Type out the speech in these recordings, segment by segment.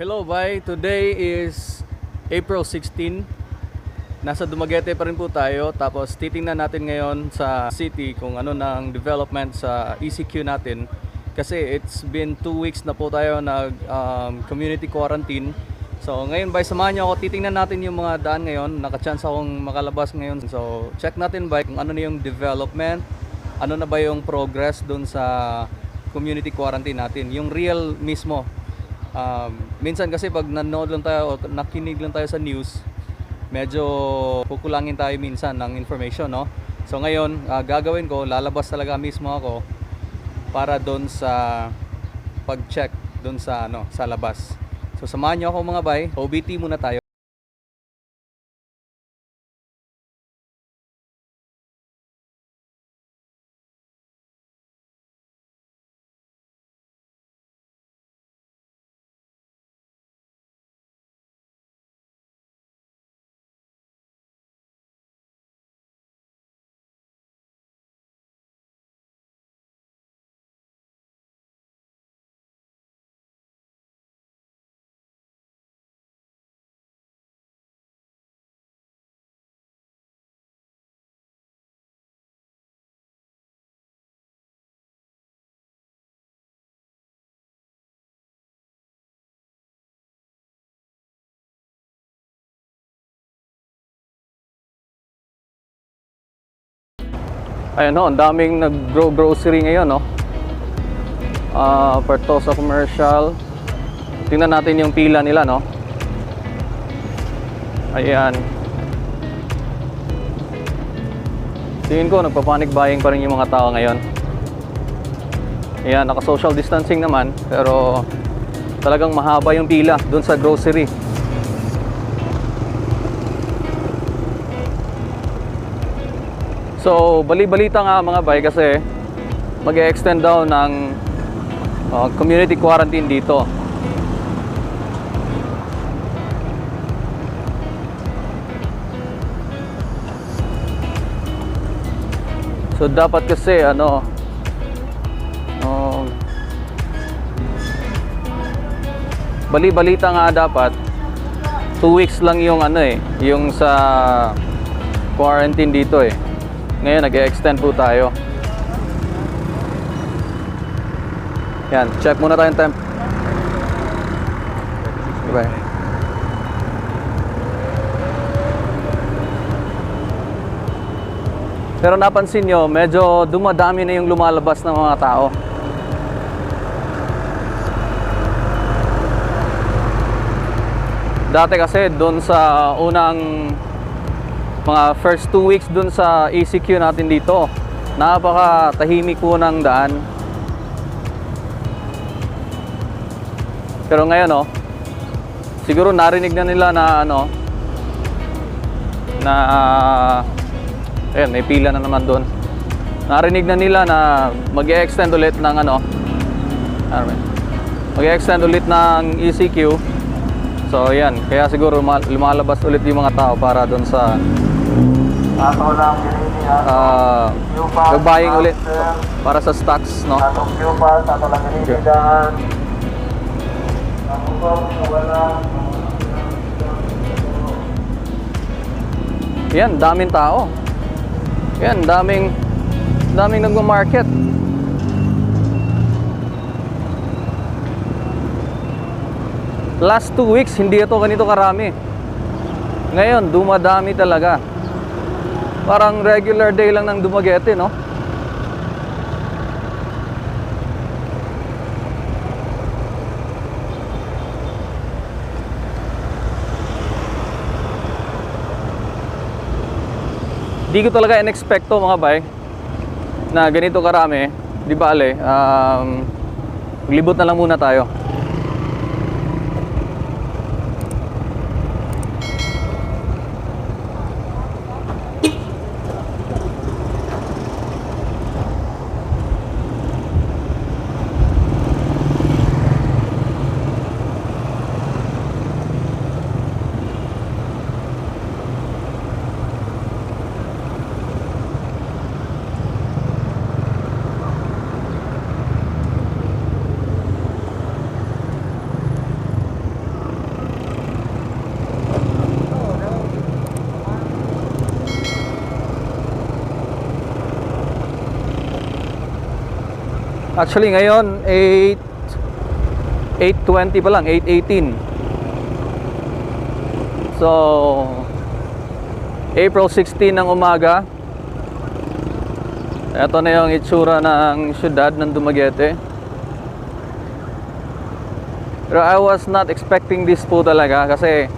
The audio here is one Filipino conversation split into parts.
Hello, bye. Today is April 16. Nasa Dumaguete pa rin po tayo. Tapos titingnan natin ngayon sa city kung ano ng development sa ECQ natin. Kasi it's been two weeks na po tayo nag um, community quarantine. So ngayon bye, samahan niyo ako. Titingnan natin yung mga daan ngayon. Naka-chance akong makalabas ngayon. So check natin bye kung ano na yung development. Ano na ba yung progress doon sa community quarantine natin. Yung real mismo um, minsan kasi pag nanood lang tayo o nakinig lang tayo sa news, medyo kukulangin tayo minsan ng information, no? So ngayon, ah, gagawin ko, lalabas talaga mismo ako para doon sa pag-check doon sa ano, sa labas. So samahan niyo ako mga bay, OBT muna tayo. Ayun no, ang daming nag-grow grocery ngayon, no? Ah, Pertosa Commercial. Tingnan natin yung pila nila, no? Ayan. Tingin ko, nagpa-panic buying pa rin yung mga tao ngayon. Ayan, naka-social distancing naman, pero talagang mahaba yung pila doon sa grocery. So, bali-balita nga mga bay kasi mag extend daw ng uh, community quarantine dito. So, dapat kasi ano um, bali-balita nga dapat 2 weeks lang yung ano eh, yung sa quarantine dito eh. Ngayon, nag-extend po tayo. Yan, check muna tayong temp. Diba? Pero napansin nyo, medyo dumadami na yung lumalabas ng mga tao. Dati kasi doon sa unang mga first two weeks dun sa ECQ natin dito. Napaka tahimik po ng daan. Pero ngayon oh siguro narinig na nila na ano na uh, ayun may pila na naman doon narinig na nila na mag extend ulit ng ano mag extend ulit ng ECQ so yan kaya siguro lumalabas ulit yung mga tao para doon sa Ako lang ginini uh, buying ulit para sa stocks, no? Wala. Yan, daming tao. Yan, daming daming nagma-market. Last two weeks, hindi ito ganito karami. Ngayon, dumadami talaga. Parang regular day lang ng Dumaguete, no? Di ko talaga in-expecto mga bay na ganito karami. Di bale, um, libot na lang muna tayo. Actually ngayon 8 8.20 pa lang, 8.18 So April 16 ng umaga. Ito na yung itsura ng syudad ng Dumaguete. Pero I was not expecting this po talaga kasi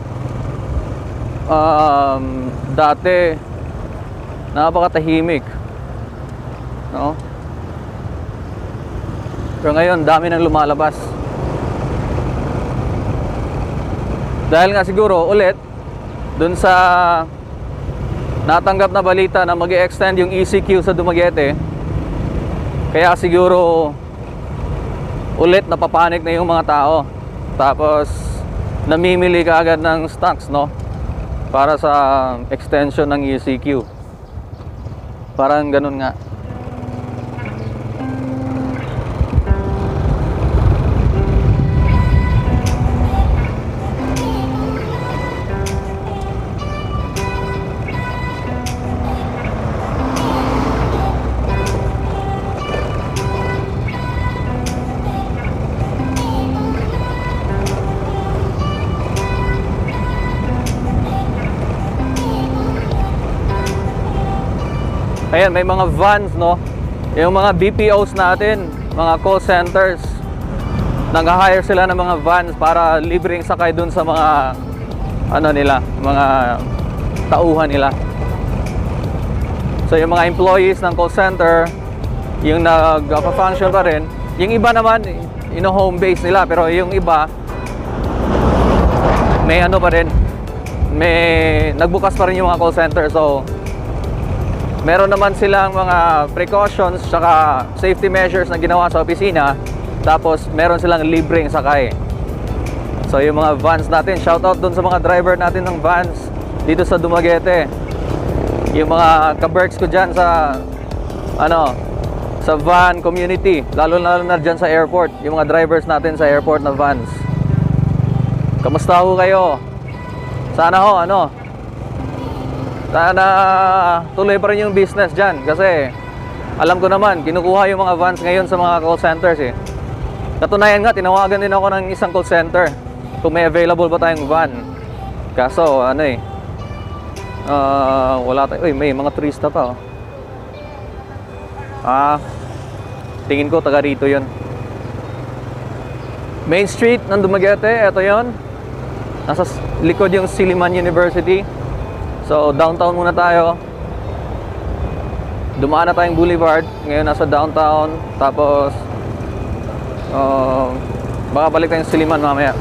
um, dati napakatahimik. No? Pero ngayon, dami nang lumalabas. Dahil nga siguro, ulit, dun sa natanggap na balita na mag extend yung ECQ sa Dumaguete, kaya siguro ulit napapanik na yung mga tao. Tapos, namimili ka agad ng stocks, no? Para sa extension ng ECQ. Parang ganun nga. May mga vans, no? Yung mga BPOs natin, mga call centers, nag-hire sila ng mga vans para libreng sakay dun sa mga, ano nila, mga tauhan nila. So yung mga employees ng call center, yung nag-function pa rin, yung iba naman, know, home base nila, pero yung iba, may ano pa rin, may nagbukas pa rin yung mga call center. So, meron naman silang mga precautions tsaka safety measures na ginawa sa opisina. Tapos meron silang libreng sakay. So yung mga vans natin shout out dun sa mga driver natin ng vans dito sa Dumaguete. Yung mga kaberks ko dyan sa ano sa van community lalo lalo na dyan sa airport. Yung mga drivers natin sa airport na vans. Kamusta ho kayo? Sana ho ano sana tuloy pa rin yung business dyan kasi alam ko naman, kinukuha yung mga vans ngayon sa mga call centers eh. Katunayan nga, tinawagan din ako ng isang call center kung may available ba tayong van. Kaso, ano eh, ah, wala tayo. Uy, may mga turista pa oh. Ah, tingin ko taga rito yun. Main Street ng Dumaguete, eto yon. Nasa likod yung Siliman University. So, downtown muna tayo. Dumaan na tayong boulevard. Ngayon nasa downtown. Tapos, uh, baka balik tayong Siliman mamaya.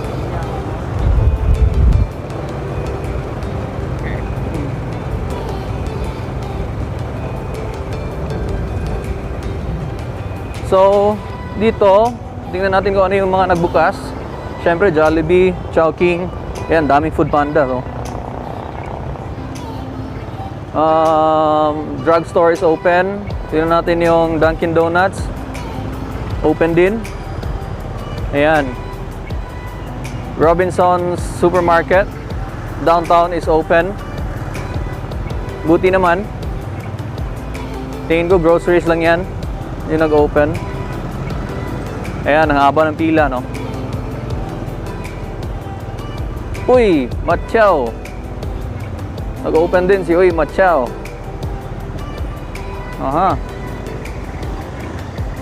So, dito, tingnan natin kung ano yung mga nagbukas. Siyempre, Jollibee, Chowking. Ayan, daming food panda. Oh. Um, drugstore is open. Tingnan natin yung Dunkin Donuts. Open din. Ayan. Robinson's Supermarket. Downtown is open. Buti naman. Tingin ko groceries lang yan. Yung nag-open. Ayan, ang haba ng pila, no? Uy, Matchaw. Nag-open din si Uy Machao. Aha.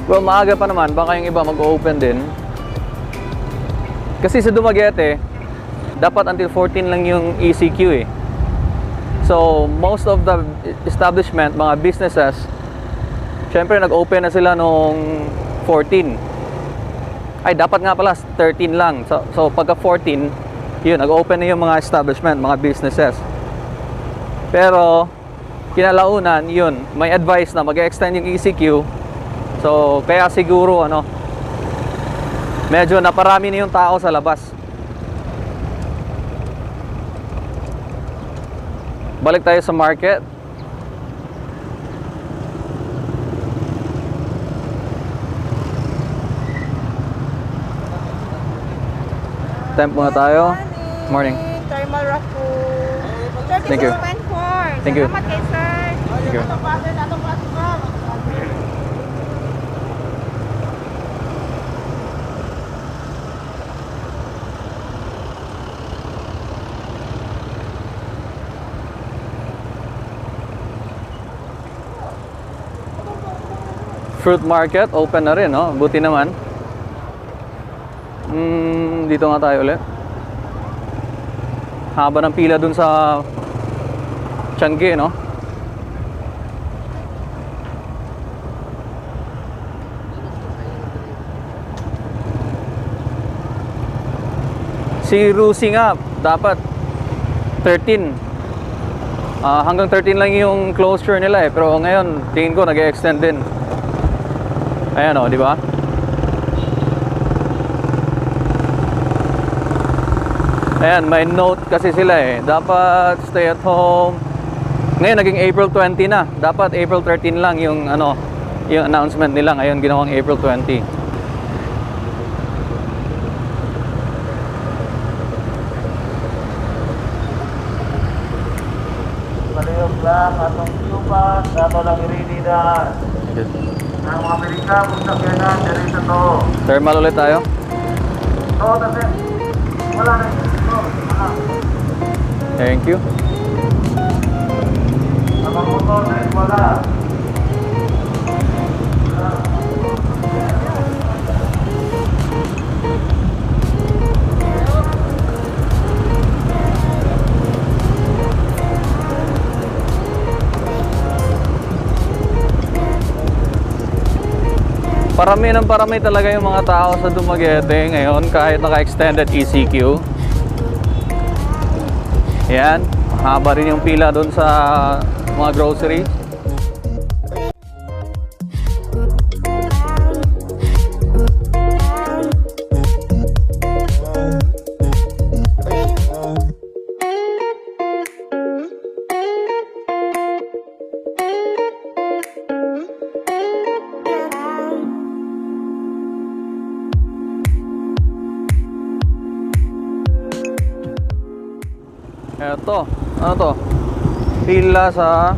Well, maaga pa naman. Baka yung iba mag-open din. Kasi sa Dumaguete, dapat until 14 lang yung ECQ eh. So, most of the establishment, mga businesses, syempre nag-open na sila nung 14. Ay, dapat nga pala 13 lang. So, so pagka 14, yun, nag-open na yung mga establishment, mga businesses. Pero, kinalaunan, yun, may advice na mag-extend yung ECQ. So, kaya siguro, ano, medyo naparami na yung tao sa labas. Balik tayo sa market. Temp muna tayo. Morning. Thermal Rafu. Thank you. Thank you. Salamat kay sir. Thank you. Fruit market, open na rin, no? Buti naman. Mm, dito nga tayo ulit. Haba ng pila dun sa Changi, no? Si Rusi nga, dapat 13. Ah, hanggang 13 lang yung closure nila eh. Pero ngayon, tingin ko nag-extend din. Ayan o, di ba? Ayan, may note kasi sila eh. Dapat stay at home. Ngayon, naging April 20 na. Dapat April 13 lang yung ano, yung announcement nila. Ngayon, ginawang April 20. Maliyog lang atong tupa sa ato lang irinida. Ang mga Amerika, kung sakyanan, dali sa to. Thermal ulit tayo. To, kasi wala na. Wala. Thank you. Parami ng parami talaga yung mga tao sa Dumaguete ngayon kahit naka-extended ECQ. Yan, mahaba rin yung pila doon sa mga groceries. Pila sa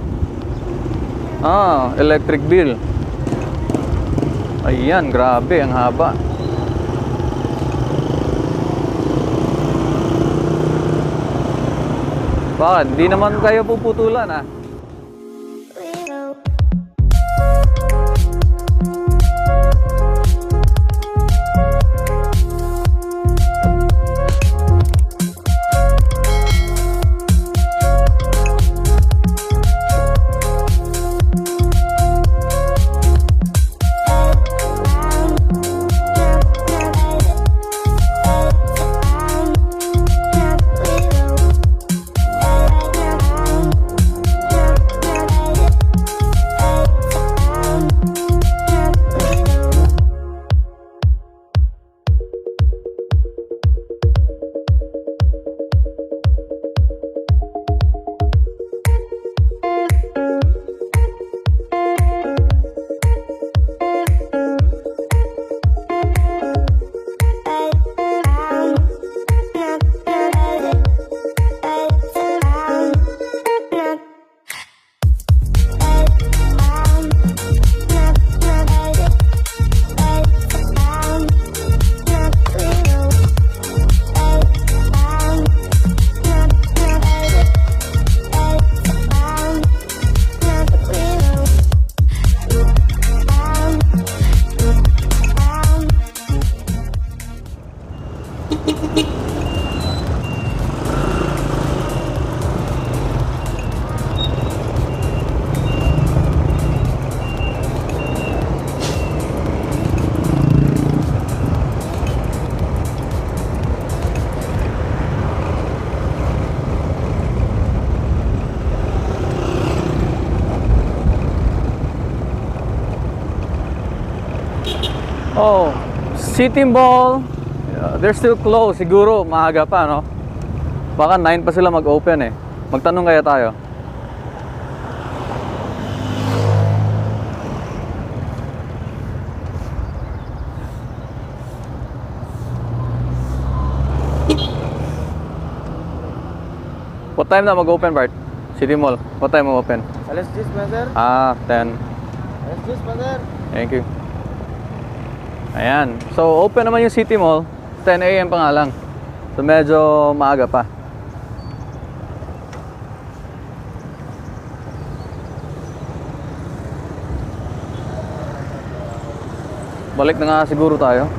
Ah, electric bill. Ayan, grabe, ang haba. Bakit? Di naman kayo puputulan ah. City Mall, uh, they're still closed. Siguro maaga pa, no? Baka 9 pa sila mag-open eh. Magtanong kaya tayo. What time na mag-open, Bart? City Mall. What time mag-open? Alas 10 pa, sir. Ah, 10. Alas 10 pa, sir. Thank you. Ayan. So, open naman yung City Mall. 10 a.m. pa nga lang. So, medyo maaga pa. Balik na nga siguro tayo.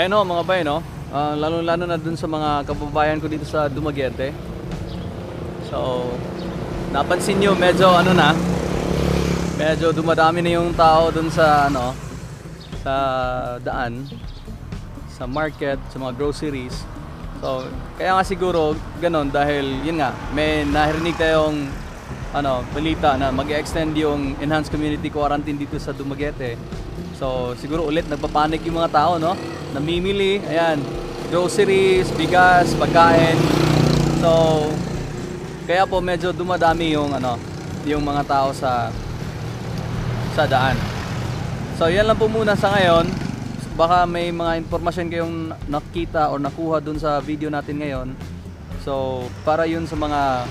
Ayun o mga bay no. Ah, lalo-lalo na dun sa mga kababayan ko dito sa Dumaguete. So, napansin nyo, medyo ano na, medyo dumadami na yung tao dun sa ano, sa daan, sa market, sa mga groceries. So, kaya nga siguro ganon dahil yun nga, may nahirinig tayong ano, balita na mag-extend yung enhanced community quarantine dito sa Dumaguete. So, siguro ulit nagpapanik yung mga tao, no? Namimili, ayan, groceries, bigas, pagkain. So, kaya po medyo dumadami yung ano, yung mga tao sa sa daan. So, yan lang po muna sa ngayon. Baka may mga impormasyon kayong nakita or nakuha dun sa video natin ngayon. So, para yun sa mga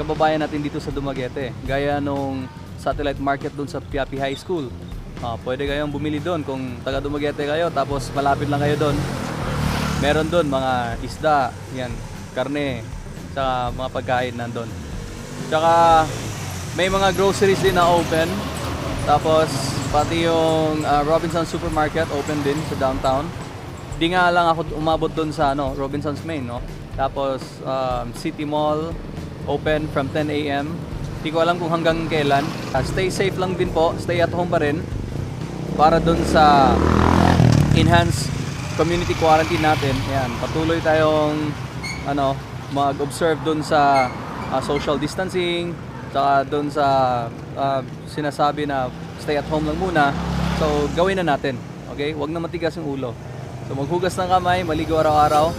kababayan natin dito sa Dumaguete. Gaya nung satellite market dun sa Piapi High School. Ah, pwede kayong bumili doon kung taga Dumaguete kayo tapos malapit lang kayo doon. Meron doon mga isda, yan, karne, sa mga pagkain nandun. Tsaka may mga groceries din na open. Tapos pati yung ah, Robinson Supermarket open din sa downtown. Di nga lang ako umabot doon sa ano, Robinson's Main, no? Tapos um, City Mall open from 10 a.m. Di ko alam kung hanggang kailan. Ah, stay safe lang din po, stay at home pa rin para doon sa enhanced community quarantine natin. Yan, patuloy tayong ano, mag-observe doon sa ah, social distancing, saka doon sa ah, sinasabi na stay at home lang muna. So, gawin na natin. Okay? Huwag na matigas yung ulo. So, maghugas ng kamay, maligo araw-araw.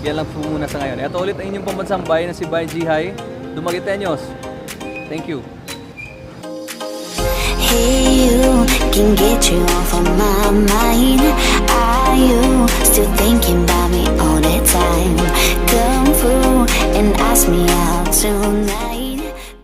Yan lang po muna sa ngayon. Ito ulit ang inyong pambansang bayan na si Bay Jihay. Dumagitenyos. Thank you. Hey, can get you off of my mind Are you still thinking about me all the time? Come through and ask me out tonight